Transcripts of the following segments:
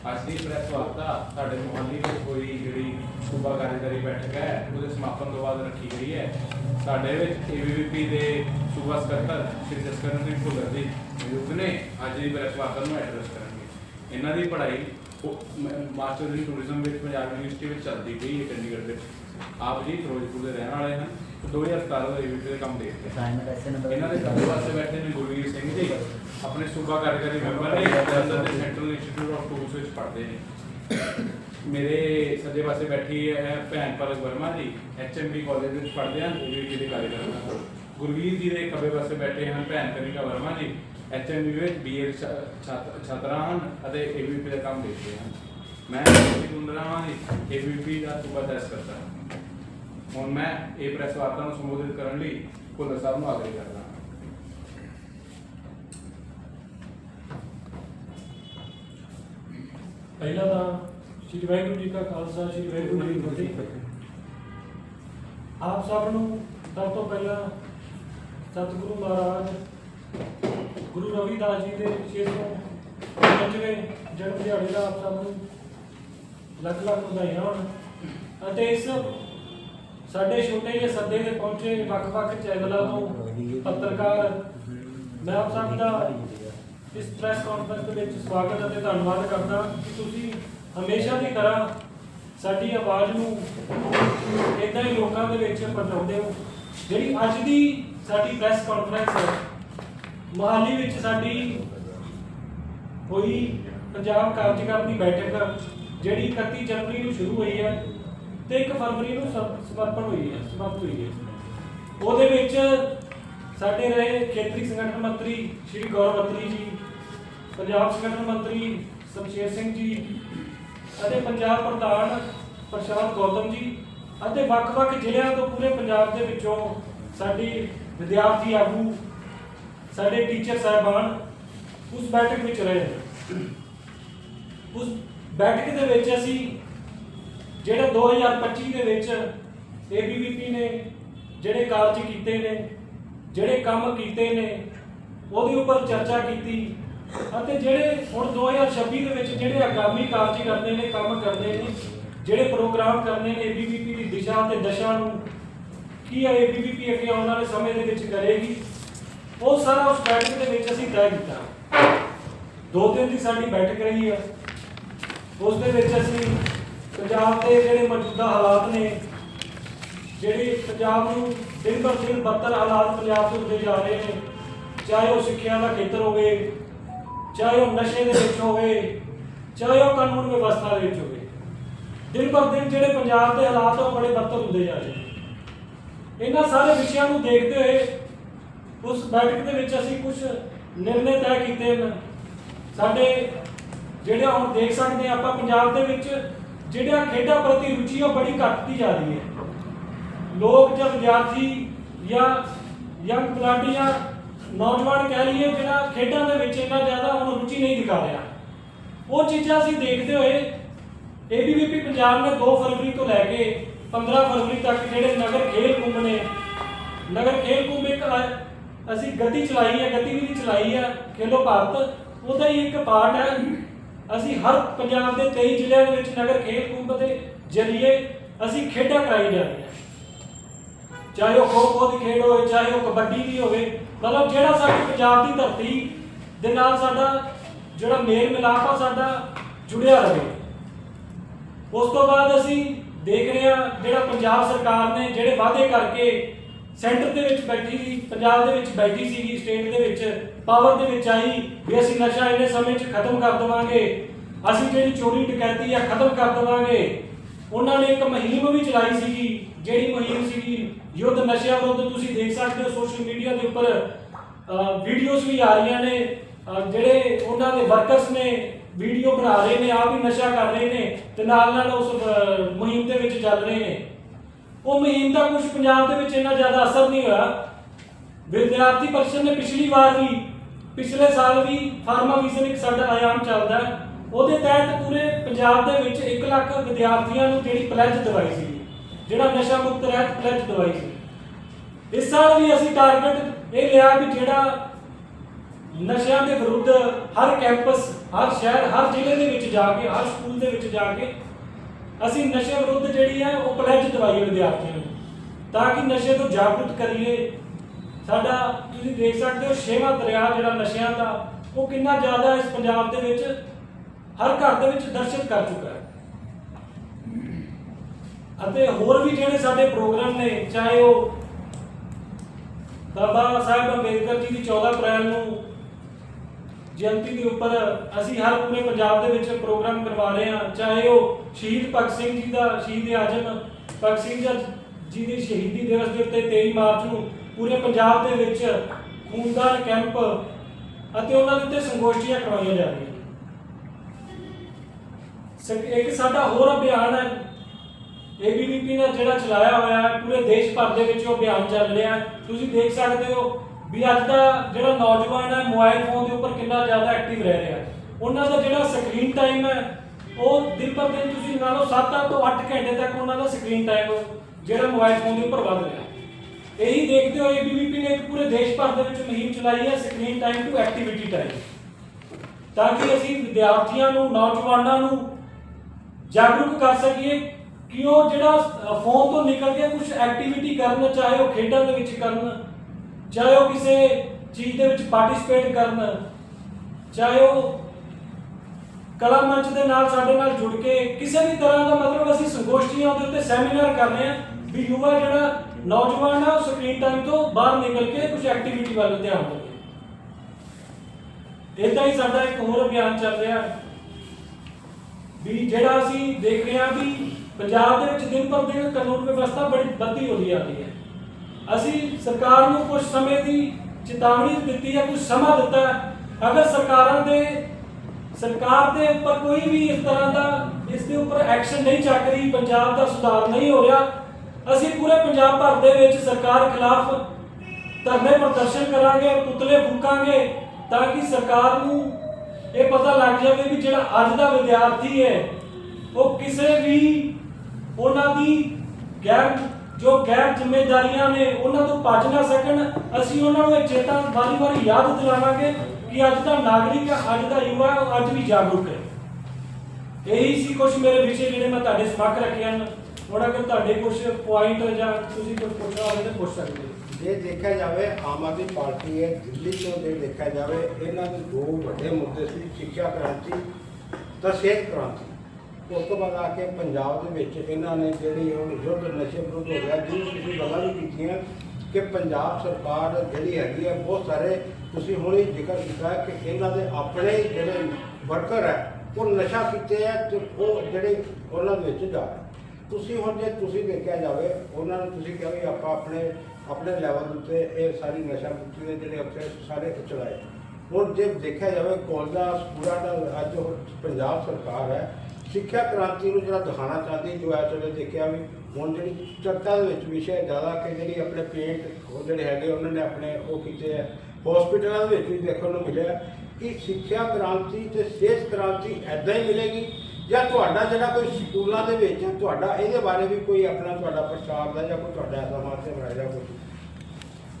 ਅੱਜ ਦੀ ਪ੍ਰੈਸ ਵਾਰਤਾ ਸਾਡੇ ਮੁਹੱਲੀ ਵਿੱਚ ਹੋਈ ਜਿਹੜੀ ਸੂਬਾ ਕਾਰਜਕਾਰੀ ਬੈਠਕ ਹੈ ਉਹਦੇ ਸਮਾਪਨ ਤੋਂ ਬਾਅਦ ਰੱਖੀ ਗਈ ਹੈ। ਸਾਡੇ ਵਿੱਚ ਏਬੀਵੀਪੀ ਦੇ ਸੂਬਾ ਸਕੱਤਰ ਸ਼੍ਰੀ ਜਸਕਰਨ ਸਿੰਘ ਭੁੱਲਰ ਜੀ ਨਿਯੁਕਤ ਨੇ ਅੱਜ ਦੀ ਪ੍ਰੈਸ ਵਾਰਤਾ ਨੂੰ ਐਡਰੈਸ ਕਰਨਗੇ। ਇਹਨਾਂ ਦੀ ਪੜ੍ਹਾਈ ਮਾਸਟਰ ਇਨ ਟੂਰਿਜ਼ਮ ਵਿੱਚ ਪੰਜਾਬ ਯੂਨੀਵਰਸਿਟੀ ਵਿੱਚ ਚੱਲਦੀ ਪਈ ਹੈ ਚੰਡੀਗੜ੍ਹ ਵਿੱਚ। ਆਪ ਜੀ ਫਿਰੋਜ਼ਪੁਰ ਦੇ ਰਹਿਣ ਵਾਲੇ ਹਨ। ਤੇ 2017 ਤੋਂ ਏਬੀਵੀਪੀ ਦੇ ਕੰਮ ਦੇਖਦੇ ਇਹਨਾਂ ਦੇ ਖੱਬੇ ਪਾਸੇ ਬੈਠੇ ਨੇ ਗੁਰਵੀਰ ਸਿੰਘ ਜੀ। ਆਪਣੇ ਸੂਬਾ ਕਾਰਜਕਾਰੀ ਮੈਂਬਰ ਨੇ ਜਲੰਧਰ ਦੇ ਸੈਂਟਰਲ ਇੰਸਟੀਚਿਊਟ ਆਫ ਟੂਲਸ ਵਿੱਚ ਪੜ੍ਹਦੇ ਨੇ। ਮੇਰੇ ਸੱਜੇ ਪਾਸੇ ਬੈਠੀ ਹੈ ਭੈਣ ਪਲਕ ਵਰਮਾ ਜੀ ਐਚਐਮਬੀ ਕਾਲਜ ਵਿੱਚ ਪੜ੍ਹਦੇ ਹਨ ਏਬੀਵੀਪੀ ਦੇ ਕਾਰਜਕਰ ਗੁਰਵੀਰ ਜੀ ਦੇ ਖੱਬੇ ਪਾਸੇ ਬੈਠੇ ਹਨ ਭੈਣ ਕਨਿਕਾ ਵਰਮਾ ਜੀ ਐਚਐਮਬੀ ਵਿੱਚ ਬੀਏ ਛਾਤਰਾ ਹਨ ਅਤੇ ਏਬੀਵੀਪੀ ਦਾ ਕੰਮ ਦੇਖਦੇ ਹਨ। ਮੈਂ ਜੀ ਕੁੰਦਰਾਵਾਂ ਜੀ ਏਬੀਵੀਪੀ ਦਾ ਸੂਬਾ ਦਰਸ ਕਰਦਾ ਹਾਂ। ਹੁਣ ਮੈਂ ਇਹ ਪ੍ਰੈਸ ਵਾਰਤਾ ਨੂੰ ਸੰਬੋਧਿਤ ਕਰਨ ਲਈ ਭੁੱਲਰ ਸਾਹਿਬ ਨੂੰ ਆਗਰੇ ਕਰਦਾ ਪਹਿਲਾਂ ਤਾਂ ਸ੍ਰੀ ਵਾਹਿਗੁਰੂ ਜੀ ਕਾ ਖਾਲਸਾ, ਸ੍ਰੀ ਵਾਹਿਗੁਰੂ ਜੀ ਕੀ ਫਤਿਹ। ਆਪ ਸਭ ਨੂੰ ਸਭ ਤੋਂ ਪਹਿਲਾਂ ਸਤਿਗੁਰੂ ਮਹਾਰਾਜ, ਗੁਰੂ ਰਵਿਦਾਸ ਜੀ ਦੇ 655ਵੇਂ ਜਨਮ ਦਿਹਾੜੇ ਦਾ ਆਪ ਸਭ ਨੂੰ ਲੱਖ ਲੱਖ ਵਧਾਈਆਂ ਹੋਣ ਅਤੇ ਇਸ ਸਾਡੇ ਛੋਟੇ ਜਿਹੇ ਸੱਦੇ ਤੇ ਪਹੁੰਚੇ ਵੱਖ-ਵੱਖ ਚੈਨਲਾਂ ਤੋਂ ਪੱਤਰਕਾਰ, ਮੈਂ ਆਪ ਸਭ ਦਾ ਇਸ ਪ੍ਰੈਸ ਕਾਨਫਰੰਸ ਦੇ ਵਿੱਚ ਸਵਾਗਤ ਅਤੇ ਧੰਨਵਾਦ ਕਰਦਾ ਕਿ ਤੁਸੀਂ ਹਮੇਸ਼ਾ ਦੀ ਤਰ੍ਹਾਂ ਸਾਡੀ ਆਵਾਜ਼ ਨੂੰ ਇਦਾਂ ਹੀ ਲੋਕਾਂ ਦੇ ਵਿੱਚ ਪਹੁੰਚਾਉਂਦੇ ਹੋ, ਜਿਹੜੀ ਅੱਜ ਦੀ ਸਾਡੀ ਪ੍ਰੈਸ ਕਾਨਫਰੰਸ ਹੈ। ਮਹਾਲੀ ਵਿੱਚ ਸਾਡੀ ਹੋਈ ਪੰਜਾਬ ਕਾਰਜਕਾਰ ਦੀ ਬੈਠਕ, ਜਿਹੜੀ 31 ਜਨਵਰੀ ਨੂੰ ਸ਼ੁਰੂ ਹੋਈ ਹੈ ਤੇ 1 ਫਰਵਰੀ ਨੂੰ ਸਮਰਪਣ ਹੋਈ ਹੈ, ਸਮਾਪਤ ਹੋਈ ਹੈ। ਉਹਦੇ ਵਿੱਚ ਸਾਡੇ ਰਹੇ ਖੇਤਰੀ ਸੰਗਠਨ ਮੰਤਰੀ ਸ਼੍ਰੀ ਗੌਰਵ ਅਤਰੀ ਜੀ ਪੰਜਾਬ ਸੰਗਠਨ ਮੰਤਰੀ ਸ਼ਮਸ਼ੇਰ ਸਿੰਘ ਜੀ ਅਤੇ ਪੰਜਾਬ ਪ੍ਰਧਾਨ ਪ੍ਰਸ਼ਾਂਤ ਗੌਤਮ ਜੀ ਅਤੇ ਵੱਖ-ਵੱਖ ਜ਼ਿਲ੍ਹਿਆਂ ਤੋਂ ਪੂਰੇ ਪੰਜਾਬ ਦੇ ਵਿੱਚੋਂ ਸਾਡੀ ਵਿਦਿਆਰਥੀ ਆਗੂ, ਸਾਡੇ ਟੀਚਰ ਸਾਹਿਬਾਨ ਉਸ ਬੈਠਕ ਵਿੱਚ ਰਹੇ ਉਸ ਬੈਠਕ ਦੇ ਵਿੱਚ ਅਸੀਂ ਜਿਹੜਾ 2025 ਦੇ ਵਿੱਚ ABVP ਨੇ, ਜਿਹੜੇ ਕਾਰਜ ਕੀਤੇ ਨੇ, ਜਿਹੜੇ ਕੰਮ ਕੀਤੇ ਨੇ, ਉਹਦੇ ਉੱਪਰ ਚਰਚਾ ਕੀਤੀ। ਅਤੇ ਜਿਹੜੇ ਹੁਣ 2026 ਦੇ ਵਿੱਚ ਜਿਹੜੇ ਆਗਾਮੀ ਕਾਰਜ ਕਰਨੇ ਨੇ, ਕੰਮ ਕਰਨੇ ਨੇ, ਜਿਹੜੇ ਪ੍ਰੋਗਰਾਮ ਕਰਨੇ ਨੇ ABVP ਦੀ ਦਿਸ਼ਾ ਤੇ ਦਸ਼ਾ ਨੂੰ, ਕੀ ਹੈ ABVP ਅੱਗੇ ਆਉਣ ਵਾਲੇ ਸਮੇਂ ਦੇ ਵਿੱਚ ਕਰੇਗੀ? ਉਹ ਸਾਰਾ ਉਸ ਬੈਠਕ ਦੇ ਵਿੱਚ ਅਸੀਂ ਤੈਅ ਕੀਤਾ। ਦੋ ਦਿਨ ਦੀ ਸਾਡੀ ਬੈਠਕ ਰਹੀ ਆ। ਉਸ ਦੇ ਵਿੱਚ ਅਸੀਂ ਪੰਜਾਬ ਦੇ ਜਿਹੜੇ ਮੌਜੂਦਾ ਹਾਲਾਤ ਨੇ, ਜਿਹੜੇ ਪੰਜਾਬ ਨੂੰ ਦਿਨ ਬਰ ਦਿਨ ਬੱਤਰ ਹਾਲਾਤ ਪੰਜਾਬ ਦੇ ਹੁੰਦੇ ਜਾ ਰਹੇ ਨੇ, ਚਾਹੇ ਉਹ ਸਿੱਖਿਆ ਦਾ ਖੇਤਰ ਹੋਵੇ ਚਾਹੇ ਉਹ ਨਸ਼ੇ ਦੇ ਵਿੱਚ ਹੋਵੇ, ਚਾਹੇ ਉਹ ਕਾਨੂੰਨ ਵਿਵਸਥਾ ਦੇ ਵਿੱਚ ਹੋਵੇ, ਦਿਨ ਪਰ ਦਿਨ ਜਿਹੜੇ ਪੰਜਾਬ ਦੇ ਹਾਲਾਤ ਉਹ ਬੜੇ ਬੱਤਰ ਹੁੰਦੇ ਜਾ ਰਹੇ ਇਹਨਾਂ ਸਾਰੇ ਵਿਸ਼ਿਆਂ ਨੂੰ ਦੇਖਦੇ ਹੋਏ ਉਸ ਬੈਠਕ ਦੇ ਵਿੱਚ ਅਸੀਂ ਕੁਝ ਨਿਰਣੇ ਤੈਅ ਕੀਤੇ ਹਨ। ਸਾਡੇ ਜਿਹੜੇ ਹੁਣ ਦੇਖ ਸਕਦੇ ਹਾਂ, ਆਪਾਂ ਪੰਜਾਬ ਦੇ ਵਿੱਚ ਜਿਹੜਾ ਖੇਡਾਂ ਪ੍ਰਤੀ ਰੁਚੀ ਉਹ ਬੜੀ ਘਟਦੀ ਜਾ ਰਹੀ ਹੈ। ਲੋਕ ਜਾਂ ਵਿਦਿਆਰਥੀ ਜਾਂ ਯੰਗ ਬਲਾਡੀ ਨੌਜਵਾਨ ਕਹਿ ਲਈਏ ਜਿਹੜਾ ਖੇਡਾਂ ਦੇ ਵਿੱਚ ਇੰਨਾ ਜ਼ਿਆਦਾ ਹੁਣ ਰੁਚੀ ਨਹੀਂ ਦਿਖਾ ਰਿਹਾ। ਉਹ ਚੀਜ਼ਾਂ ਅਸੀਂ ਦੇਖਦੇ ਹੋਏ ਏਬੀਵੀਪੀ ਪੰਜਾਬ ਨੇ 2 ਫਰਵਰੀ ਤੋਂ ਲੈ ਕੇ 15 ਫਰਵਰੀ ਤੱਕ ਜਿਹੜੇ ਨਗਰ ਖੇਲ ਕੁੰਭ ਨੇ, ਨਗਰ ਖੇਲ ਕੁੰਭ ਇੱਕ ਅਸੀਂ ਗਤੀ ਚਲਾਈ ਹੈ, ਗਤੀਵਿਧੀ ਚਲਾਈ ਹੈ, ਖੇਲੋ ਭਾਰਤ, ਉਹਦਾ ਹੀ ਇੱਕ ਪਾਰਟ ਹੈ। ਅਸੀਂ ਹਰ ਪੰਜਾਬ ਦੇ 23 ਜ਼ਿਲ੍ਹਿਆਂ ਦੇ ਵਿੱਚ ਨਗਰ ਖੇਲ ਕੁੰਭ ਦੇ ਜ਼ਰੀਏ ਅਸੀਂ ਖੇਡਾਂ ਕਰਾਈ ਜਾ ਰਹੀਆਂ। ਚਾਹੇ ਉਹ ਖੋ ਖੋ ਦੀ ਖੇਡ ਹੋਵੇ, ਚਾਹੇ ਉਹ ਕਬੱਡੀ ਦੀ ਹੋਵੇ ਮਤਲਬ ਜਿਹੜਾ ਸਾਡੀ ਪੰਜਾਬ ਦੀ ਧਰਤੀ ਦੇ ਨਾਲ ਸਾਡਾ ਜਿਹੜਾ ਮੇਲ ਮਿਲਾਪ ਆ, ਸਾਡਾ ਜੁੜਿਆ ਰਹੇ। ਉਸ ਤੋਂ ਬਾਅਦ ਅਸੀਂ ਦੇਖ ਰਹੇ ਹਾਂ ਜਿਹੜਾ ਪੰਜਾਬ ਸਰਕਾਰ ਨੇ ਜਿਹੜੇ ਵਾਅਦੇ ਕਰਕੇ ਸੈਂਟਰ ਦੇ ਵਿੱਚ ਬੈਠੀ ਸੀ ਪੰਜਾਬ ਦੇ ਵਿੱਚ ਬੈਠੀ ਸੀਗੀ, ਸਟੇਟ ਦੇ ਵਿੱਚ, ਪਾਵਰ ਦੇ ਵਿੱਚ ਆਈ ਵੀ ਅਸੀਂ ਨਸ਼ਾ ਇੰਨੇ ਸਮੇਂ 'ਚ ਖਤਮ ਕਰ ਦੇਵਾਂਗੇ, ਅਸੀਂ ਜਿਹੜੀ ਚੋਰੀ ਡਕੈਤੀ ਆ, ਖਤਮ ਕਰ ਦੇਵਾਂਗੇ। ਉਹਨਾਂ ਨੇ ਇੱਕ ਮੁਹਿੰਮ ਵੀ ਚਲਾਈ ਸੀਗੀ ਜਿਹੜੀ ਮੁਹਿੰਮ ਸੀਗੀ, ਯੁੱਧ ਨਸ਼ਿਆਂ ਵਿਰੁੱਧ ਤੁਸੀਂ ਦੇਖ ਸਕਦੇ ਹੋ ਸੋਸ਼ਲ ਮੀਡੀਆ ਦੇ ਉੱਪਰ ਵੀਡੀਓਜ਼ ਵੀ ਆ ਰਹੀਆਂ ਨੇ। ਜਿਹੜੇ ਉਹਨਾਂ ਦੇ ਵਰਕਰਸ ਨੇ ਵੀਡੀਓ ਬਣਾ ਰਹੇ ਨੇ, ਆਪ ਵੀ ਨਸ਼ਾ ਕਰ ਰਹੇ ਨੇ ਤੇ ਨਾਲ ਨਾਲ ਉਸ ਮੁਹਿੰਮ ਦੇ ਵਿੱਚ ਚੱਲ ਰਹੇ ਨੇ। ਉਹ ਮੁਹਿੰਮ ਦਾ ਕੁਝ ਪੰਜਾਬ ਦੇ ਵਿੱਚ ਇੰਨਾ ਜ਼ਿਆਦਾ ਅਸਰ ਨਹੀਂ ਹੋਇਆ। ਵਿਦਿਆਰਥੀ ਪਰਿਸ਼ਦ ਨੇ ਪਿਛਲੀ ਵਾਰ ਵੀ, ਪਿਛਲੇ ਸਾਲ ਵੀ ਫਾਰਮਾ ਵਿਜ਼ਨ ਇੱਕ ਸਾਡਾ ਆਯਾਮ ਚੱਲਦਾ ਉਹਦੇ ਤਹਿਤ ਪੂਰੇ ਪੰਜਾਬ ਦੇ ਵਿੱਚ 1 ਲੱਖ ਵਿਦਿਆਰਥੀਆਂ ਨੂੰ ਜਿਹੜੀ ਪਲੈਜ ਦਵਾਈ ਸੀ ਜਿਹੜਾ ਨਸ਼ਾ ਮੁਕਤ ਰਹਿਤ ਪਲੈਜ ਦਵਾਈ ਸੀ। ਇਸ ਸਾਲ ਵੀ ਅਸੀਂ ਟਾਰਗੇਟ ਇਹ ਲਿਆ ਕਿ ਜਿਹੜਾ ਨਸ਼ਿਆਂ ਦੇ ਵਿਰੁੱਧ ਹਰ ਕੈਂਪਸ ਹਰ ਸ਼ਹਿਰ, ਹਰ ਜ਼ਿਲ੍ਹੇ ਦੇ ਵਿੱਚ ਜਾ ਕੇ, ਹਰ ਸਕੂਲ ਦੇ ਵਿੱਚ ਜਾ ਕੇ ਅਸੀਂ ਨਸ਼ੇ ਵਿਰੁੱਧ ਜਿਹੜੀ ਹੈ ਉਹ ਪਲੈਜ ਦਵਾਈਏ ਵਿਦਿਆਰਥੀਆਂ ਨੂੰ। ਤਾਂ ਕਿ ਨਸ਼ੇ ਤੋਂ ਜਾਗਰੂਕ ਕਰੀਏ। ਸਾਡਾ ਤੁਸੀਂ ਦੇਖ ਸਕਦੇ ਹੋ ਛੇਵਾਂ ਦਰਿਆ ਜਿਹੜਾ ਨਸ਼ਿਆਂ ਦਾ, ਉਹ ਕਿੰਨਾ ਜ਼ਿਆਦਾ ਇਸ ਪੰਜਾਬ ਦੇ ਵਿੱਚ ਹਰ ਘਰ ਦੇ ਵਿੱਚ ਦਰਸ਼ਿਤ ਕਰ ਚੁੱਕਾ ਹੈ। ਅਤੇ ਹੋਰ ਵੀ ਜਿਹੜੇ ਸਾਡੇ ਪ੍ਰੋਗਰਾਮ ਨੇ, ਚਾਹੇ ਉਹ ਬਾਬਾ ਸਾਹਿਬ ਅੰਬੇਦਕਰ ਜੀ ਦੀ 14 ਅਪ੍ਰੈਲ ਨੂੰ ਜਯੰਤੀ ਦੇ ਉੱਪਰ ਅਸੀਂ ਹਰ ਪੂਰੇ ਪੰਜਾਬ ਦੇ ਵਿੱਚ ਪ੍ਰੋਗਰਾਮ ਕਰਵਾ ਰਹੇ ਹਾਂ, ਚਾਹੇ ਉਹ ਸ਼ਹੀਦ ਭਗਤ ਸਿੰਘ ਜੀ ਦਾ ਸ਼ਹੀਦ ਆਜਮ, ਭਗਤ ਸਿੰਘ ਜੀ ਦੀ ਸ਼ਹੀਦੀ ਦਿਵਸ ਦੇ ਉੱਤੇ 23 ਮਾਰਚ ਨੂੰ ਪੂਰੇ ਪੰਜਾਬ ਦੇ ਵਿੱਚ ਖੂਨਦਾਨ ਕੈਂਪ ਅਤੇ ਉਹਨਾਂ ਦੇ ਉੱਤੇ ਸੰਗੋਸ਼ਟੀਆਂ ਕਰਵਾਈਆਂ ਜਾ ਰਹੀਆਂ ਇੱਕ ਸਾਡਾ ਹੋਰ ਅਭਿਆਨ ਹੈ ਏਬੀਵੀਪੀ ਨੇ ਜਿਹੜਾ ਚਲਾਇਆ ਹੋਇਆ ਹੈ, ਪੂਰੇ ਦੇਸ਼ ਭਰ ਦੇ ਵਿੱਚ ਉਹ ਅਭਿਆਨ ਚੱਲ ਰਿਹਾ ਹੈ। ਤੁਸੀਂ ਦੇਖ ਸਕਦੇ ਹੋ ਵੀ ਅੱਜ ਦਾ ਜਿਹੜਾ ਨੌਜਵਾਨ ਹੈ ਮੋਬਾਈਲ ਫੋਨ ਦੇ ਉੱਪਰ ਕਿੰਨਾ ਜ਼ਿਆਦਾ ਐਕਟਿਵ ਰਹਿ ਰਿਹਾ ਉਹਨਾਂ ਦਾ ਜਿਹੜਾ ਸਕਰੀਨ ਟਾਈਮ ਹੈ, ਉਹ ਦਿਨ ਪਰ ਦਿਨ ਤੁਸੀਂ ਲਾ ਲਓ 7 ਤੋਂ 8 ਘੰਟੇ ਤੱਕ ਉਹਨਾਂ ਦਾ ਸਕਰੀਨ ਟਾਈਮ ਜਿਹੜਾ ਮੋਬਾਈਲ ਫੋਨ ਦੇ ਉੱਪਰ ਵੱਧ ਰਿਹਾ ਇਹੀ ਦੇਖਦੇ ਹੋਏ ਏਬੀਵੀਪੀ ਨੇ ਇੱਕ ਪੂਰੇ ਦੇਸ਼ ਭਰ ਦੇ ਵਿੱਚ ਮੁਹਿੰਮ ਚਲਾਈ ਹੈ screen time to activity time ਤਾਂ ਕਿ ਅਸੀਂ ਵਿਦਿਆਰਥੀਆਂ ਨੂੰ, ਨੌਜਵਾਨਾਂ ਨੂੰ ਜਾਗਰੂਕ ਕਰ ਸਕੀਏ ਕਿ ਉਹ ਜਿਹੜਾ ਫੋਨ ਤੋਂ ਨਿਕਲ ਕੇ ਕੁਝ ਐਕਟੀਵਿਟੀ ਕਰਨ, ਚਾਹੇ ਉਹ ਖੇਡਾਂ ਦੇ ਵਿੱਚ ਕਰਨ, ਚਾਹੇ ਉਹ ਕਿਸੇ ਚੀਜ਼ ਦੇ ਵਿੱਚ ਪਾਰਟਿਸਿਪੇਟ ਕਰਨ, ਚਾਹੇ ਉਹ ਕਲਾ ਮੰਚ ਦੇ ਨਾਲ ਸਾਡੇ ਨਾਲ ਜੁੜ ਕੇ ਕਿਸੇ ਵੀ ਤਰ੍ਹਾਂ ਦਾ ਮਤਲਬ ਅਸੀਂ ਸੰਗੋਸ਼ਟੀਆਂ ਦੇ ਉੱਤੇ ਸੈਮੀਨਾਰ ਕਰ ਰਹੇ ਹਾਂ, ਵੀ ਯੁਵਾ ਜਿਹੜਾ ਨੌਜਵਾਨ ਹੈ ਉਹ ਸਕਰੀਨ ਟਾਈਮ ਤੋਂ ਬਾਹਰ ਨਿਕਲ ਕੇ ਕੁਝ ਐਕਟੀਵਿਟੀ ਵੱਲ ਧਿਆਨ ਦੇਵੇ ਇਦਾਂ ਹੀ ਸਾਡਾ ਇੱਕ ਹੋਰ ਅਭਿਆਨ ਚੱਲ ਰਿਹਾ, ਵੀ ਜਿਹੜਾ ਅਸੀਂ ਦੇਖ ਰਹੇ ਹਾਂ ਵੀ ਪੰਜਾਬ ਦੇ ਵਿੱਚ ਦਿਨ ਪਰ ਦਿਨ ਕਾਨੂੰਨ ਵਿਵਸਥਾ ਬੜੀ ਬੱਦੀ ਹੋ ਆ ਰਹੀ ਹੈ। ਅਸੀਂ ਸਰਕਾਰ ਨੂੰ ਕੁਝ ਸਮੇਂ ਦੀ ਚੇਤਾਵਨੀ ਦਿੱਤੀ ਹੈ ਕੁਝ ਸਮਾਂ ਦਿੱਤਾ ਹੈ। ਅਗਰ ਸਰਕਾਰਾਂ ਦੇ, ਸਰਕਾਰ ਦੇ ਉੱਪਰ ਕੋਈ ਵੀ ਇਸ ਤਰ੍ਹਾਂ ਦਾ, ਇਸ ਦੇ ਉੱਪਰ ਐਕਸ਼ਨ ਨਹੀਂ ਚੱਕ ਰਹੀ, ਪੰਜਾਬ ਦਾ ਸੁਧਾਰ ਨਹੀਂ ਹੋ ਰਿਹਾ, ਅਸੀਂ ਪੂਰੇ ਪੰਜਾਬ ਭਰ ਦੇ ਵਿੱਚ ਸਰਕਾਰ ਖਿਲਾਫ ਧਰਨੇ ਪ੍ਰਦਰਸ਼ਨ ਕਰਾਂਗੇ ਪੁਤਲੇ ਫੂਕਾਂਗੇ ਤਾਂ ਕਿ ਸਰਕਾਰ ਨੂੰ ਇਹ ਪਤਾ ਲੱਗ ਜਾਵੇ ਵੀ ਜਿਹੜਾ ਅੱਜ ਦਾ ਵਿਦਿਆਰਥੀ ਹੈ, ਉਹ ਕਿਸੇ ਵੀ ਉਹਨਾਂ ਦੀ ਗੈਰ ਜੋ ਗੈਰ ਜ਼ਿੰਮੇਵਾਰੀਆਂ ਨੇ ਉਹਨਾਂ ਤੋਂ ਭੱਜ ਨਾ ਸਕਣ, ਅਸੀਂ ਉਹਨਾਂ ਨੂੰ ਇਹ ਚੇਤਾ ਵਾਰੀ-ਵਾਰੀ ਯਾਦ ਦਿਲਾਵਾਂਗੇ ਕਿ ਅੱਜ ਦਾ ਨਾਗਰਿਕ ਅੱਜ ਦਾ ਯੁਵਾ ਅੱਜ ਵੀ ਜਾਗਰੂਕ ਹੈ। ਇਹੀ ਸੀ ਕੁਝ ਮੇਰੇ ਵਿਸ਼ੇ ਜਿਹੜੇ ਮੈਂ ਤੁਹਾਡੇ ਸਮੱਖ ਰੱਖੇ ਹਨ। ਹੁਣ ਅਗਰ ਤੁਹਾਡੇ ਕੁਝ ਪੁਆਇੰਟ ਜਾਂ ਤੁਸੀਂ ਕੁਝ ਪੁੱਛਣਾ ਹੋਵੇ ਤਾਂ ਪੁੱਛ ਸਕਦੇ ਜੇ ਦੇਖਿਆ ਜਾਵੇ, ਆਮ ਆਦਮੀ ਪਾਰਟੀ ਹੈ, ਦਿੱਲੀ ਤੋਂ ਜੇ ਦੇਖਿਆ ਜਾਵੇ, ਇਹਨਾਂ ਦੇ ਦੋ ਵੱਡੇ ਮੁੱਦੇ ਸੀ, ਸਿੱਖਿਆ ਕ੍ਰਾਂਤੀ ਤਾਂ ਸਿਹਤ ਕ੍ਰਾਂਤੀ। ਉਸ ਤੋਂ ਬਾਅਦ ਆ ਕੇ ਪੰਜਾਬ ਦੇ ਵਿੱਚ ਇਹਨਾਂ ਨੇ ਜਿਹੜੀ ਉਹ ਯੁੱਧ ਨਸ਼ੇ ਵਿਰੁੱਧ ਹੋ ਗਿਆ, ਜਿਹਨੂੰ ਤੁਸੀਂ ਗੱਲਾਂ ਵੀ ਕੀਤੀਆਂ ਕਿ ਪੰਜਾਬ ਸਰਕਾਰ ਜਿਹੜੀ ਹੈਗੀ ਹੈ ਬਹੁਤ ਸਾਰੇ ਤੁਸੀਂ ਹੁਣੇ ਜ਼ਿਕਰ ਕੀਤਾ ਕਿ ਇਹਨਾਂ ਦੇ ਆਪਣੇ ਜਿਹੜੇ ਵਰਕਰ ਹੈ, ਉਹ ਨਸ਼ਾ ਕੀਤੇ ਹੈ ਤੇ ਉਹ ਜਿਹੜੇ ਉਹਨਾਂ ਦੇ ਵਿੱਚ ਜਾ ਰਹੇ ਤੁਸੀਂ ਹੁਣ ਜੇ ਤੁਸੀਂ ਦੇਖਿਆ ਜਾਵੇ, ਉਹਨਾਂ ਨੂੰ ਤੁਸੀਂ ਕਿਹਾ ਵੀ ਆਪਾਂ ਆਪਣੇ ਆਪਣੇ ਲੈਵਲ ਉੱਤੇ ਇਹ ਸਾਰੀ ਨਸ਼ਾ ਮੁਕਤੀ ਦੇ ਜਿਹੜੇ ਅਫਸਰ ਸਾਰੇ ਚਲਾਏ। ਹੁਣ ਜੇ ਦੇਖਿਆ ਜਾਵੇ ਕਾਲਜਾਂ ਸਕੂਲਾਂ ਦਾ ਅੱਜ ਪੰਜਾਬ ਸਰਕਾਰ ਹੈ ਸਿੱਖਿਆ ਕ੍ਰਾਂਤੀ ਨੂੰ ਜਿਹੜਾ ਦਿਖਾਉਣਾ ਚਾਹਦੀ, ਜੋ ਇਸ ਵੇਲੇ ਦੇਖਿਆ ਵੀ ਹੁਣ ਜਿਹੜੀ ਚਰਚਾ ਦੇ ਵਿੱਚ ਵਿਸ਼ੇ ਜ਼ਿਆਦਾ ਕਿ ਜਿਹੜੀ ਆਪਣੇ ਪੇਂਟ ਉਹ ਜਿਹੜੇ ਹੈਗੇ, ਉਹਨਾਂ ਨੇ ਆਪਣੇ ਉਹ ਕੀਤੇ ਹੈ ਹਸਪੀਟਲਾਂ ਦੇ ਵਿੱਚ ਵੀ ਦੇਖਣ ਨੂੰ ਮਿਲਿਆ ਕਿ ਸਿੱਖਿਆ ਕ੍ਰਾਂਤੀ ਤੇ ਸਿਹਤ ਕ੍ਰਾਂਤੀ ਐਦਾਂ ਹੀ ਮਿਲੇਗੀ, ਜਾਂ ਤੁਹਾਡਾ ਜਿਹੜਾ ਕੋਈ ਸਕੂਲਾਂ ਦੇ ਵਿੱਚ ਤੁਹਾਡਾ ਇਹਦੇ ਬਾਰੇ ਵੀ ਕੋਈ ਆਪਣਾ ਤੁਹਾਡਾ ਪ੍ਰਚਾਰ ਦਾ ਜਾਂ ਕੋਈ ਤੁਹਾਡਾ ਐਸਾ ਮਾਧਿਅਮ ਬਣਾਇਆ ਜਾਂ ਕੋਈ